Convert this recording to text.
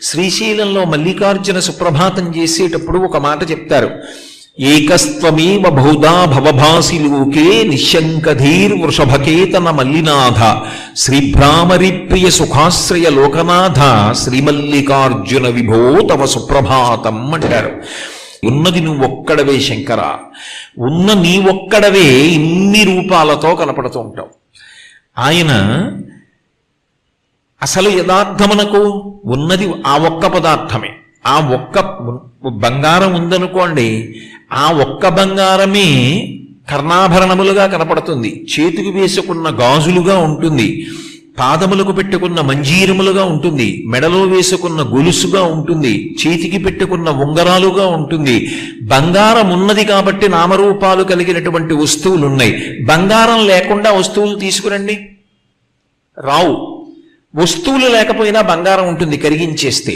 శ్రీశైలంలో మల్లికార్జున సుప్రభాతం చేసేటప్పుడు ఒక మాట చెప్తారు. ఏకస్త్వమేవ బహుదా భవభాసి లోకే నిశంకధీర్ వృషభకేతన మల్లినాథ శ్రీభ్రామరి ప్రియ సుఖాశ్రయ లోకనాథ శ్రీమల్లికార్జున విభో తవ సుప్రభాతం అంటారు. ఉన్నది నువ్వొక్కడవే శంకర ఉన్న నీ ఒక్కడవే ఇన్ని రూపాలతో కనపడుతూ ఉంటావు. ఆయన అసలు యథార్థమునకు ఉన్నది ఆ ఒక్క పదార్థమే. ఆ ఒక్క బంగారం ఉందనుకోండి ఆ ఒక్క బంగారమే కర్ణాభరణములుగా కనపడుతుంది. చేతికి వేసుకున్న గాజులుగా ఉంటుంది. పాదములకు పెట్టుకున్న మంజీరములుగా ఉంటుంది. మెడలో వేసుకున్న గొలుసుగా ఉంటుంది. చేతికి పెట్టుకున్న ఉంగరాలుగా ఉంటుంది. బంగారం ఉన్నది కాబట్టి నామరూపాలు కలిగినటువంటి వస్తువులు ఉన్నాయి బంగారం లేకుండా వస్తువులు తీసుకురండి. రావు. వస్తువులు లేకపోయినా బంగారం ఉంటుంది కరిగించేస్తే.